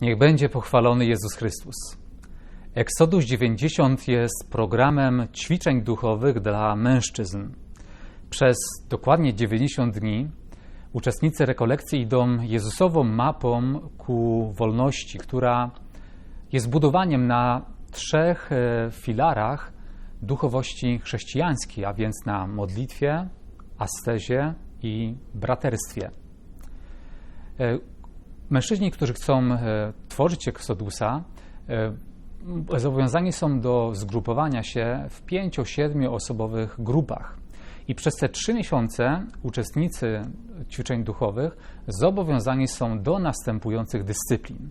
Niech będzie pochwalony Jezus Chrystus. Exodus 90 jest programem ćwiczeń duchowych dla mężczyzn. Przez dokładnie 90 dni uczestnicy rekolekcji idą Jezusową mapą ku wolności, która jest budowaniem na trzech e, filarach duchowości chrześcijańskiej, a więc na modlitwie, astezie i braterstwie. Mężczyźni, którzy chcą e, tworzyć Exodusa, e, zobowiązani są do zgrupowania się w pięcio-siedmiu osobowych grupach. I przez te trzy miesiące uczestnicy ćwiczeń duchowych zobowiązani są do następujących dyscyplin.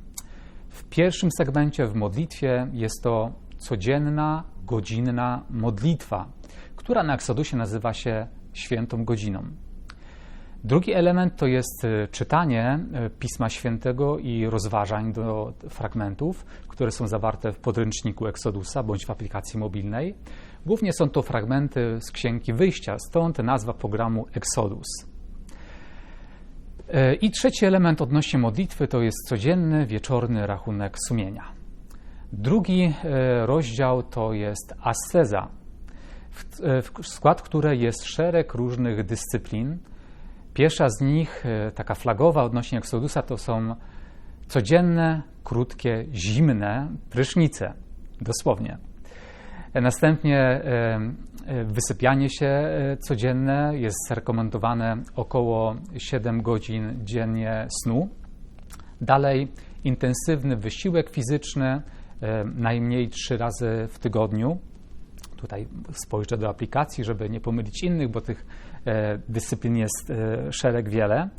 W pierwszym segmencie w modlitwie jest to codzienna, godzinna modlitwa, która na Eksodusie nazywa się świętą godziną. Drugi element to jest e, czytanie e, Pisma Świętego i rozważań do fragmentów, które są zawarte w podręczniku Exodusa bądź w aplikacji mobilnej. Głównie są to fragmenty z Księgi Wyjścia, stąd nazwa programu Exodus. E, I trzeci element odnośnie modlitwy to jest codzienny, wieczorny rachunek sumienia. Drugi rozdział to jest asceza, w skład której jest szereg różnych dyscyplin, Pierwsza z nich, e, taka flagowa odnośnie Exodusa, to są codzienne, krótkie, zimne prysznice, dosłownie. E, następnie e, wysypianie się codzienne jest rekomendowane około 7 godzin dziennie snu. Dalej intensywny wysiłek fizyczny, najmniej 3 razy w tygodniu. Tutaj spojrzę do aplikacji, żeby nie pomylić innych, bo tych E, dyscyplin jest e, szereg wiele.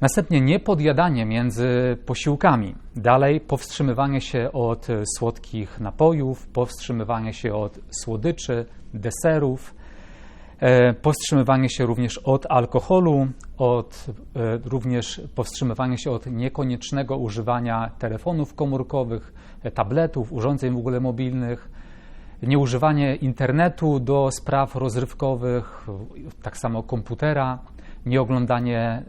Następnie niepodjadanie między posiłkami. Dalej powstrzymywanie się od słodkich napojów, powstrzymywanie się od słodyczy, deserów, e, powstrzymywanie się również od alkoholu, od, również powstrzymywanie się od niekoniecznego używania telefonów komórkowych, tabletów, urządzeń w ogóle mobilnych, nieużywanie internetu do spraw rozrywkowych, tak samo komputera, nieoglądanie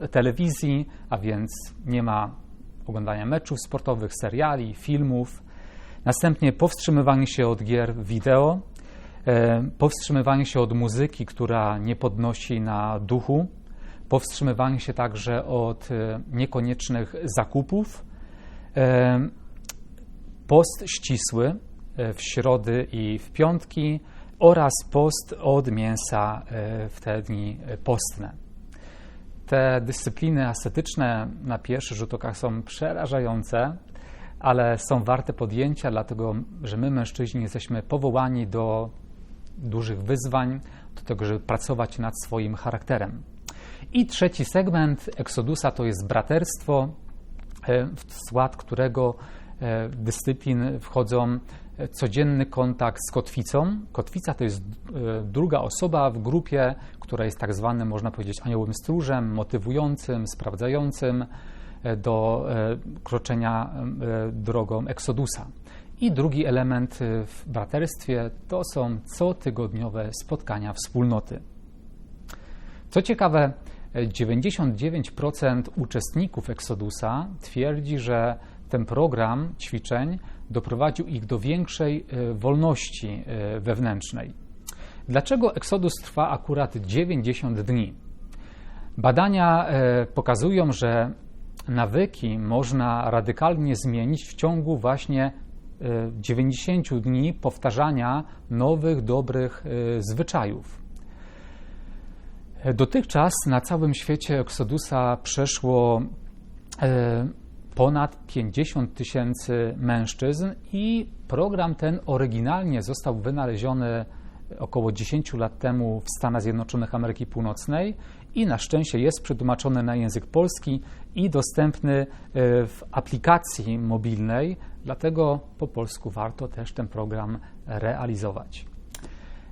e, telewizji, a więc nie ma oglądania meczów sportowych, seriali, filmów. Następnie powstrzymywanie się od gier wideo, e, powstrzymywanie się od muzyki, która nie podnosi na duchu, powstrzymywanie się także od e, niekoniecznych zakupów, post ścisły, w środy i w piątki oraz post od mięsa e, w te dni postne. Te dyscypliny ascetyczne na pierwszy rzut oka są przerażające, ale są warte podjęcia, dlatego że my, mężczyźni, jesteśmy powołani do dużych wyzwań, do tego, żeby pracować nad swoim charakterem. I trzeci segment Eksodusa to jest braterstwo, e, w skład którego dyscyplin wchodzą codzienny kontakt z kotwicą. Kotwica to jest e, druga osoba w grupie, która jest tak zwanym, można powiedzieć, aniołem stróżem, motywującym, sprawdzającym e, do e, kroczenia drogą Eksodusa. I drugi element w braterstwie to są cotygodniowe spotkania wspólnoty. Co ciekawe, 99% uczestników Eksodusa twierdzi, że ten program ćwiczeń doprowadził ich do większej e, wolności e, wewnętrznej. Dlaczego Eksodus trwa akurat 90 dni? Badania e, pokazują, że nawyki można radykalnie zmienić w ciągu właśnie 90 dni powtarzania nowych, dobrych zwyczajów. Dotychczas na całym świecie Eksodusa przeszło ponad 50 tysięcy mężczyzn i program ten oryginalnie został wynaleziony około 10 lat temu w Stanach Zjednoczonych Ameryki Północnej i na szczęście jest przetłumaczony na język polski i dostępny e, w aplikacji mobilnej, dlatego po polsku warto też ten program realizować.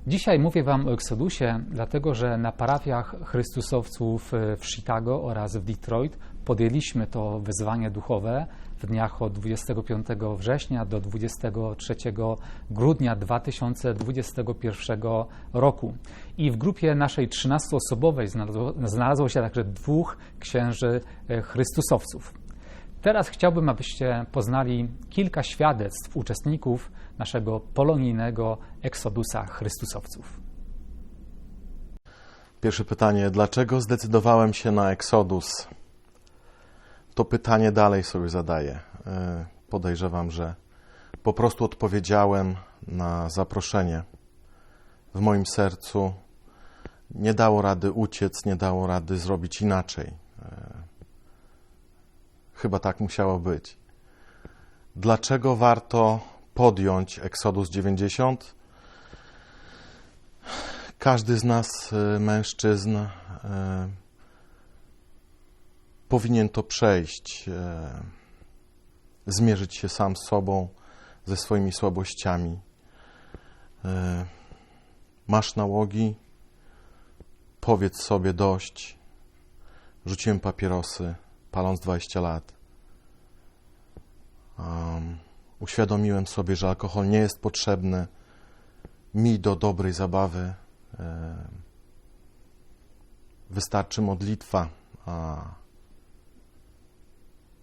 Dzisiaj mówię Wam o Exodusie, dlatego że na parafiach Chrystusowców e, w Chicago oraz w Detroit podjęliśmy to wyzwanie duchowe w dniach od 25 września do 23 grudnia 2021 roku. I w grupie naszej 13-osobowej znalazło, znalazło się także dwóch księży e, Chrystusowców. Teraz chciałbym, abyście poznali kilka świadectw uczestników naszego polonijnego eksodusa Chrystusowców. Pierwsze pytanie: dlaczego zdecydowałem się na Exodus? To pytanie dalej sobie zadaję. E, Podejrzewam, że po prostu odpowiedziałem na zaproszenie. W moim sercu nie dało rady uciec, nie dało rady zrobić inaczej. Chyba tak musiało być. Dlaczego warto podjąć Exodus 90? Każdy z nas, e, mężczyzn, e, powinien to przejść, e, zmierzyć się sam z sobą, ze swoimi słabościami. Masz nałogi, powiedz sobie dość. Rzuciłem papierosy, paląc 20 lat. Um, uświadomiłem sobie, że alkohol nie jest potrzebny mi do dobrej zabawy. E, Wystarczy modlitwa.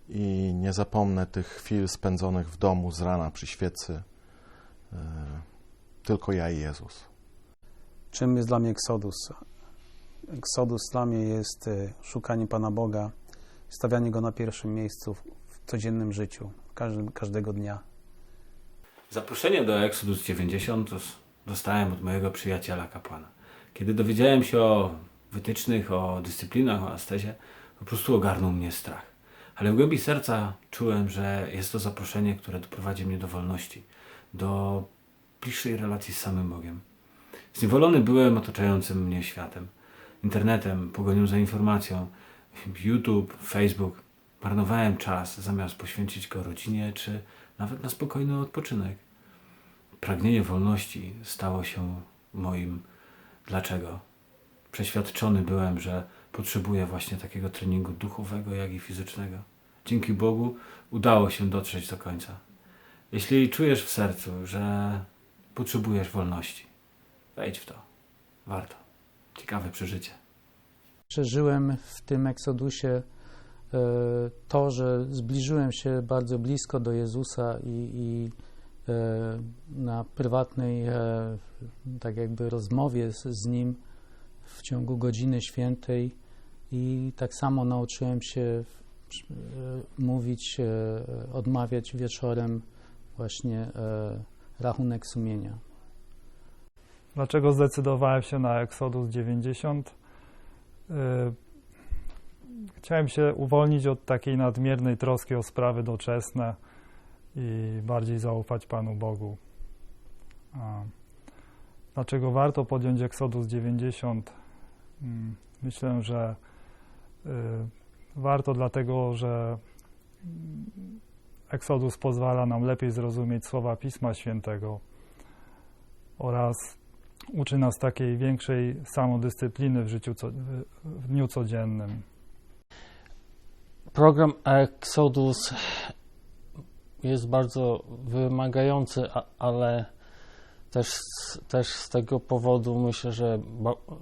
I nie zapomnę tych chwil spędzonych w domu z rana przy świecy. E, Tylko ja i Jezus. Czym jest dla mnie Exodus? Exodus dla mnie jest e, szukanie Pana Boga, stawianie Go na pierwszym miejscu w, codziennym życiu, każdego dnia. Zaproszenie do Exodus 90 dos- dostałem od mojego przyjaciela kapłana. Kiedy dowiedziałem się o wytycznych, o dyscyplinach, o astezie, po prostu ogarnął mnie strach. Ale w głębi serca czułem, że jest to zaproszenie, które doprowadzi mnie do wolności, do bliższej relacji z samym Bogiem. Zniewolony byłem otaczającym mnie światem, internetem, pogonią za informacją, YouTube, Facebook. Marnowałem czas zamiast poświęcić go rodzinie czy nawet na spokojny odpoczynek. Pragnienie wolności stało się moim dlaczego. Przeświadczony byłem, że potrzebuję właśnie takiego treningu duchowego, jak i fizycznego. Dzięki Bogu udało się dotrzeć do końca. Jeśli czujesz w sercu, że potrzebujesz wolności, wejdź w to. Warto. Ciekawe przeżycie. Przeżyłem w tym Eksodusie e, to, że zbliżyłem się bardzo blisko do Jezusa i, i e, na prywatnej e, tak jakby rozmowie z, z Nim w ciągu godziny świętej i tak samo nauczyłem się mówić, odmawiać wieczorem właśnie rachunek sumienia. Dlaczego zdecydowałem się na Exodus 90? Y, Chciałem się uwolnić od takiej nadmiernej troski o sprawy doczesne i bardziej zaufać Panu Bogu. A Dlaczego warto podjąć Exodus 90? Mm, Myślę, że y, warto dlatego, że Exodus pozwala nam lepiej zrozumieć słowa Pisma Świętego oraz uczy nas takiej większej samodyscypliny w życiu, co, w- dniu codziennym. Program Exodus jest bardzo wymagający, ale też, też z tego powodu myślę, że,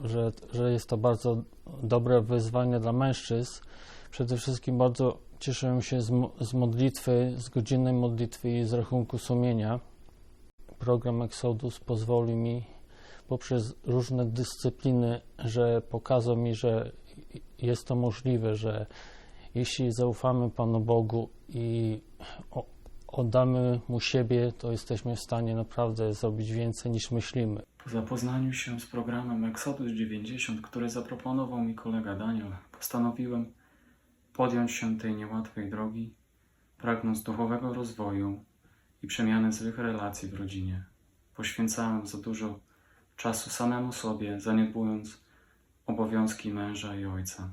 że, że jest to bardzo dobre wyzwanie dla mężczyzn. Przede wszystkim bardzo cieszę się z, z modlitwy, z godzinnej modlitwy i z rachunku sumienia. Program Exodus pozwoli mi poprzez różne dyscypliny, że pokazał mi, że jest to możliwe, że jeśli zaufamy Panu Bogu i oddamy Mu siebie, to jesteśmy w stanie naprawdę zrobić więcej niż myślimy. Po zapoznaniu się z programem Exodus 90, który zaproponował mi kolega Daniel, postanowiłem podjąć się tej niełatwej drogi, pragnąc duchowego rozwoju i przemiany złych relacji w rodzinie. Poświęcałem za dużo czasu samemu sobie, zaniedbując obowiązki męża i ojca.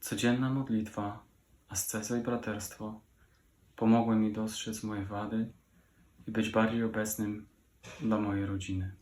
Codzienna modlitwa, asceza i braterstwo pomogły mi dostrzec moje wady i być bardziej obecnym dla mojej rodziny.